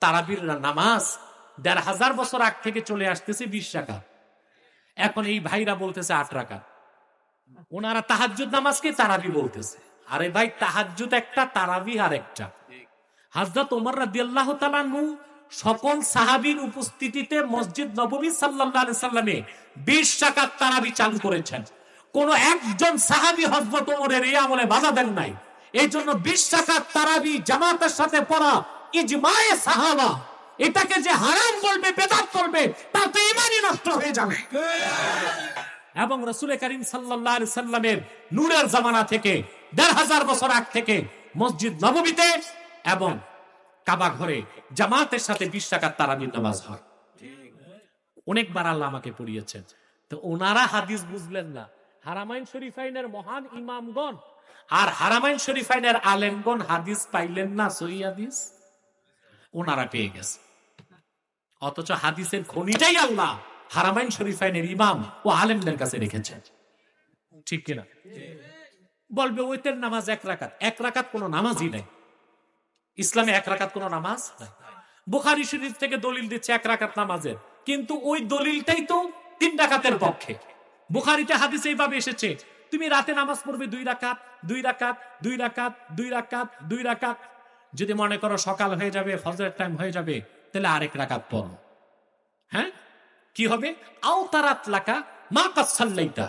তারাবির নামাজ দেড় হাজার বছর আগ থেকে চলে আসতেছে বিশ টাকা এখন এই ভাইরা বলতেছে আট টাকা ওনারা তাহাজ্জুদ নামাজকে তারাবি বলতেছে। আরে ভাই, তাহাজ্জুদ একটা, তারাবি আর একটা। হাজরত ওমর রাদিয়াল্লাহু তাআলা নু সকল সাহাবীর উপস্থিতিতে মসজিদ সাল্লাল্লাহু আলাইহি সাল্লামে 20 টাকার তারাবি চালু করেছেন। কোন একজন সাহাবী হযরত ওমরের এই আমলে বাধা দেন নাই। এই জন্য 20 টাকার তারাবি জামাতের সাথে পড়া ইজমায়ে সাহাবা, এটাকে যে হারাম বলবে, বেদাত করবে তা তো ইমানই নষ্ট হয়ে যাবে। এবং রসুল করিম আলাইহি সাল্লামের নূরের জামানা থেকে, দেড় হাজার বছর আগ থেকে মসজিদ নববীতে এবং কাবা ঘরে জামাতের সাথে নামাজ হয়। অনেকবার আল্লাহ আমাকে পড়িয়েছেন। তো ওনারা হাদিস বুঝলেন না। হারামাইন শরীফাইনের মহান ইমামগণ আর হারামাইন শরীফাইনের আলেমগণ হাদিস পাইলেন না? সহি হাদিস? ওনারা পেয়ে গেছে। অথচ হাদিসের খনিটাই আল্লাহ। হারামাইন শরীফাইনের ইমাম ও আলেমদের কাছে রেখেছেন ঠিক কিনা? বলবে, ওইতের নামাজ এক রাকাত। এক রাকাত কোনো নামাজই নাই। ইসলামে এক রাকাত কোনো নামাজ বুখারি শরীফ থেকে দলিল দিচ্ছে এক রাকাত নামাজের। কিন্তু ওই দলিলটাই তো তিন রাকাতের পক্ষে। বুখারিতে হাদিস এইভাবে এসেছে, তুমি রাতে নামাজ পড়বে দুই রাকাত দুই রাকাত দুই রাকাত দুই রাকাত দুই রাকাত। যদি মনে করো সকাল হয়ে যাবে, ফজরের টাইম হয়ে যাবে, তাহলে আরেক রাকাত পড়ো। হ্যাঁ? কি হবে? আও তারাত লাকা মা কাসাল্লাইতা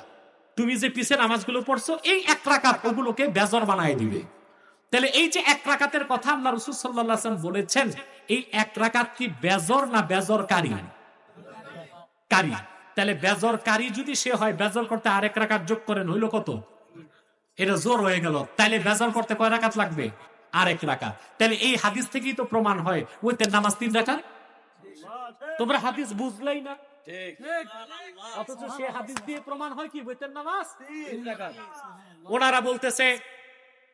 তুমি যে পিছের নামাজগুলো পড়ছো, এই এক রাকাত ওগুলোকে বেজর বানায় দিবে। তাহলে এই যে এক রাকাতের কথা আল্লাহ রসুল সাল্লাম বলেছেন, এই এক রাকাত কি বেজর না বেজর কারি। কারি তাহলে বেজর কারি যদি সে হয়, বেজর করতে আরেক রাকাত যোগ করেন, হইল কত? এটা জোর হয়ে গেল। তাহলে বেজর করতে কয় রাকাত লাগবে? আরেক রাকাত। তাহলে এই হাদিস থেকেই তো প্রমাণ হয় ওইতে নামাজ তিন রাকাত? তোমরা হাদিস বুঝলেই না। অথচ সে হাদিস দিয়ে প্রমাণ হয় কি বইতের নামাজ? ওনারা বলতেছে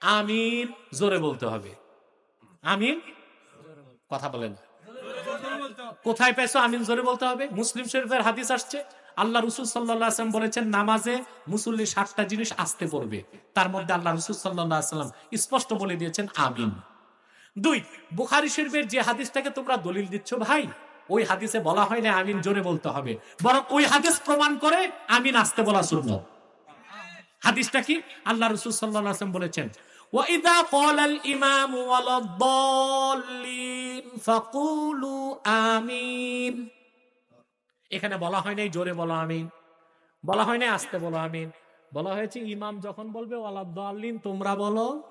আমিন জোরে বলতে হবে। আমিন? কথা বলেন কোথায় পেয়েছ? আমিন জোরে বলতে হবে। মুসলিম শরীফের হাদিস আসছে, আল্লাহ রসুল সাল্লাম বলেছেন, নামাজে মুসল্লি সাতটা জিনিস আসতে পড়বে তার মধ্যে আল্লাহ রসুল সাল্লাম স্পষ্ট বলে দিয়েছেন, আমিন। দুই, বুখারি শরীফের যে হাদিসটাকে তোমরা দলিল দিচ্ছ ভাই, ওই হাদিসে বলা হয় না আমিন জোরে বলতে হবে। বরং ওই হাদিস প্রমাণ করে আমিন আসতে বলা শূন্য। হাদিসটা কি? আল্লাহ রসুল সাল্লাম বলেছেন ওয়াইদা কল আল ইমাম ওয়াল আমিন। এখানে বলা হয় নাই জোরে বলো আমিন। বলা হয় নাই আসতে বলো আমিন। বলা হয়েছে ইমাম যখন বলবে ওয়ালাদ্দিন তোমরা বলো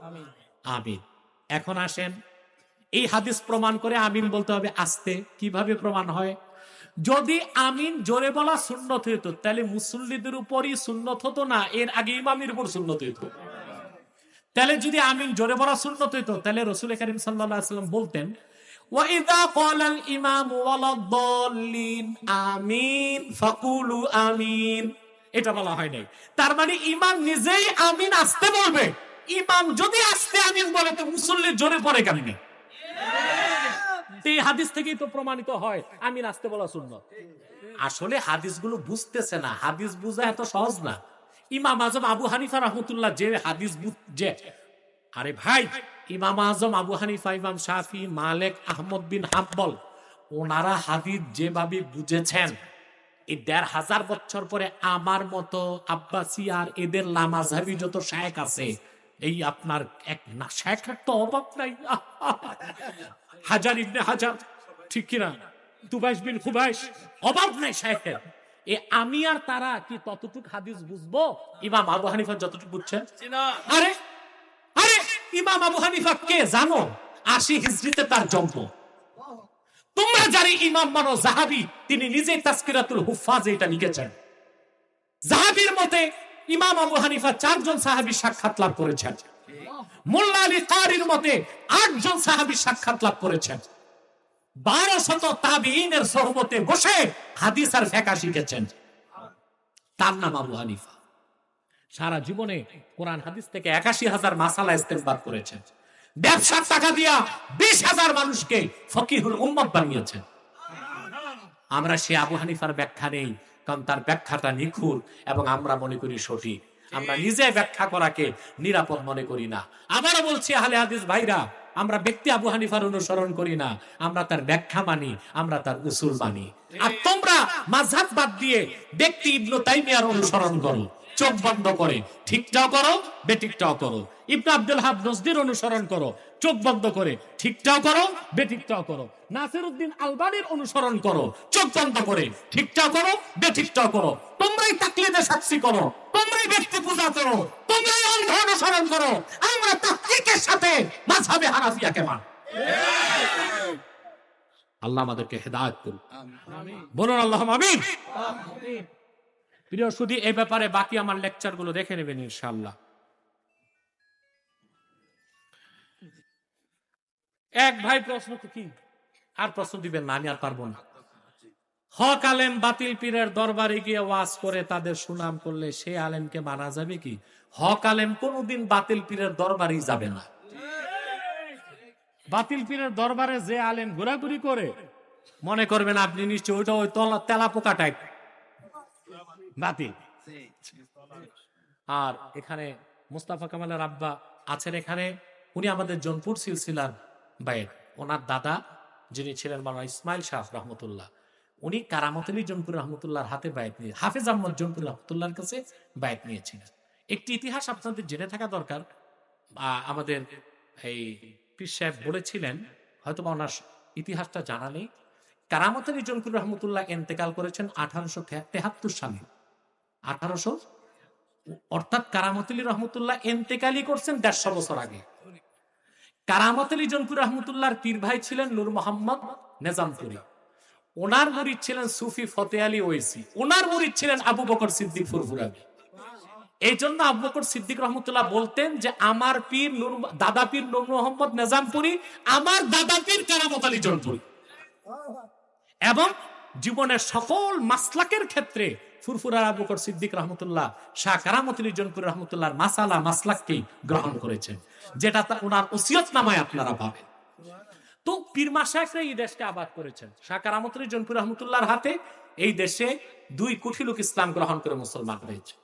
আমিন। এখন আসেন এই হাদিস প্রমাণ করে আমিন বলতে হবে আসতে। কীভাবে প্রমাণ হয়? যদি আমিন জোরে বলা সুন্নত হইত তাহলে মুসল্লিদের উপরই সুন্নত হতো না এর আগে ইমামের উপর সুন্নত হইত। তাহলে যদি আমিন জোরে বলা সুন্নত হইত তাহলে রসুল করিম সাল্লাহ বলতেন وإذا قال الإمام ولا الضالين آمين فقولوا آمين এটা বলা হয় নাই তার মানে ইমাম নিজেই আমিন আসতে বলবে ইমাম যদি আসতে আমিন বলে তো মুসল্লির জোরে পড়ে কেমনে এই হাদিস থেকেই তো প্রমাণিত হয় আমিন আসতে বলা সুন্নত আসলে হাদিসগুলো বুঝতেছে না হাদিস বুঝা এত সহজ না ইমাম আজম আবু হানিফা রহমতুল্লাহ যে হাদিস যে আরে ভাই ইমাম আজম আবু হানিফা ইমাম শাফি মালেক আহমদ বিন হাম্বল ওনারা হাদিস যেভাবে বুঝেছেন এই দেড় হাজার বছর পরে আমার মতো আব্বাসি আর এদের লামাজাবি যত শেখ আছে এই আপনার এক না শেখের তো অভাব নাই। হাজার ইবনে হাজার ঠিক কিনা? দুবাইশ বিন খুবাইশ অভাব নাই শেখের। এ আমি আর তারা কি ততটুক হাদিস বুঝব? ইমাম আবু হানিফা যতটুকু বুঝছেন? আরে আরে ইমাম আবু হানিফা কে জানো? আশি হিজড়িতে তার জন্ম। তোমরা যারা ইমাম মানো জাহাবি তিনি নিজে তাস্কিরাতুল হুফাজ এটা লিখেছেন। জাহাবির মতে ইমাম আবু হানিফা চারজন সাহাবি সাক্ষাৎ লাভ করেছেন। মোল্লা আলী কারির মতে আটজন সাহাবি সাক্ষাৎ লাভ করেছেন। বারো শত তাবিনের সহবতে বসে হাদিস আর ফেকা শিখেছেন। তার নাম আবু হানিফা। সারা জীবনে কোরআন হাদিস থেকে একাশি হাজার মাসালা ইস্তেমবাদ করেছেন। ব্যবসার টাকা দিয়া বিশ হাজার মানুষকে ফকিহুল উম্মত বানিয়েছেন। আমরা সে আবু হানিফার ব্যাখ্যা নেই, কারণ তার ব্যাখ্যাটা নিখুঁত এবং আমরা মনে করি সঠিক। আমরা নিজে ব্যাখ্যা করাকে নিরাপদ মনে করি না। আবারও বলছি, আহলে হাদিস ভাইরা, আমরা ব্যক্তি আবু হানিফার অনুসরণ করি না। আমরা তার ব্যাখ্যা মানি, আমরা তার উসুল মানি। আর তোমরা মাঝহাব বাদ দিয়ে ব্যক্তি ইবনু তাইমিয়ার অনুসরণ করো। চোখ বন্ধ করে। ঠিকটাও করো বেঠিকটাও করো। ইবনু আব্দুল হাব নজদির অনুসরণ করো। চোখ বন্ধ করে ঠিকটাও করো বেঠিকটাও করো। নাসিরউদ্দিন আলবানির অনুসরণ করো। চোখ বন্ধ করে ঠিকটাও করো বেঠিকটাও করো। তোমরাই তাকলিদে সাক্ষী করো তোমরাই ব্যক্তি পূজা করো তোমরাই অন্ধ অনুসরণ করো। আমরা তাকলিকের সাথে মাঝহাবে হানাফিয়াকে মান। আল্লাহ আমাদেরকে হেদায়েত করুন বলুন আল্লাহ আমিন। প্রিয় শুধু এই ব্যাপারে বাকি আমার লেকচারগুলো দেখে নেবেন ইনশাল্লাহ এক ভাই প্রশ্ন কি? আর প্রশ্ন দিবেন না, আমি আর পারব না। হক আলেম বাতিল পীরের দরবারে গিয়ে ওয়াজ করে তাদের সুনাম করলে সে আলেমকে মানা যাবে কি? হক আলেম কোনোদিন বাতিল পীরের দরবারেই যাবে না। বাতিল পীরের দরবারে যে আলেম ঘোরাঘুরি করে, মনে করবেন আপনি নিশ্চয় ওইটা ওই তলা তেলা পোকা টাইপ বাতিল। আর এখানে মুস্তাফা কামালের আব্বা আছেন এখানে উনি আমাদের জনপুর সিলসিলার বাইর। ওনার দাদা যিনি ছিলেন মানা ইসমাইল শাহ রহমতুল্লাহ উনি কারামত আলী জনপুর রহমতুল্লাহর হাতে বায়াত নিয়ে হাফেজ আহমদ জনপুর রহমতুল্লাহর কাছে বায়াত নিয়েছিলেন। একটি ইতিহাস আপনাদের জেনে থাকা দরকার। আহ, আমাদের এই পীর সাহেব বলেছিলেন হয়তো বা ওনার ইতিহাসটা জানা নেই কারামত আলী জনপুর রহমতুল্লাহ এন্তেকাল করেছেন আঠারোশো তেহাত্তর সালে। আঠারোশো? অর্থাৎ কারামত আলী রহমতুল্লাহ এন্তেকালি করছেন দেড়শো বছর আগে। কারামত আলী জনপুর রহমতুল্লাহর পীর ভাই ছিলেন নূর মোহাম্মদ নেজামপুরি। ওনার মুরিদ ছিলেন সুফি ফতে আলী ওয়েসি। ওনার মরিদ ছিলেন আবু বকর সিদ্দিক ফুরফুরাবি। এই জন্য আবু বকর সিদ্দিক রহমতুল্লাহ বলতেন যে, আমার পীর নূর দাদা পীর নূর মোহাম্মদ নেজামপুরি, আমার দাদা পীর কারামত আলী জনপুরি এবং জীবনের সকল মাসলাকের ক্ষেত্রে ফুরফুরা আবু বকর সিদ্দিক রহমতুল্লাহ শাহ কারামত আলী জনপুর রহমতুল্লাহর মাসালা গ্রহণ করেছেন, যেটা ওসিয়ত নামায় আপনারা তো পীর এই দেশকে আবাদ করেছেন। শাহ কারামত আলী জনপুর রহমতুল্লাহর হাতে এই দেশে দুই কোটি লোক ইসলাম গ্রহণ করে মুসলমান হয়েছে।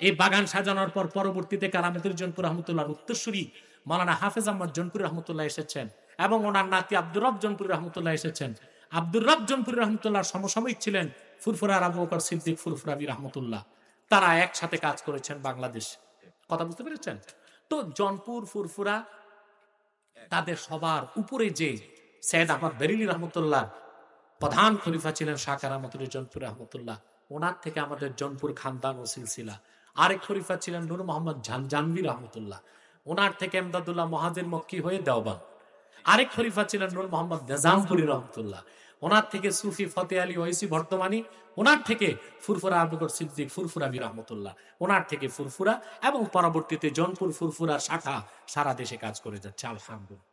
এই বাগান সাজানোর পর পরবর্তীতে কারামতুল জনপুর রহমতুল্লাহর উত্তরসূরি মালানা হাফেজ আহমদ জনপুর রহমতুল্লাহ এসেছেন এবং ওনার নাতি আব্দুর রব জনপুর রহমতুল্লাহ এসেছেন। আব্দুর রব জনপুর রহমতুল্লাহ সমসাময়িক ছিলেন ফুরফুরার আবু বকর সিদ্দিক ফুরফুরাবি রহমতুল্লাহ তারা একসাথে কাজ করেছেন বাংলাদেশ। কথা বুঝতে পেরেছেন? তো জনপুর, ফুরফুরা, তাদের সবার উপরে যে সৈয়দ আহমদ বেরিলি রহমতুল্লাহ, প্রধান খলিফা ছিলেন শাহ কারামতুল জনপুর রহমতুল্লাহ ওনার থেকে আমাদের জনপুর খানদান ও সিলসিলা। আরেক খলিফা ছিলেন নুর মোহাম্মদ জানবি রহমতুল্লাহ ওনার থেকে এমদাদুল্লাহ মহাজের মক্কি হয়ে দেওবান আরেক খলিফা ছিলেন নূর মোহাম্মদ নেজামপুরি রহমতুল্লাহ। ওনার থেকে সুফি ফতে আলী ওয়েসি বর্তমানী, ওনার থেকে ফুরফুরা আবুকর সিদ্দিক ফুরফুরা ফুরফুরাবি রহমতুল্লাহ। ওনার থেকে ফুরফুরা এবং পরবর্তীতে জনপুর ফুরফুরা শাখা সারা দেশে কাজ করে যাচ্ছে, আলহামদুলিল্লাহ।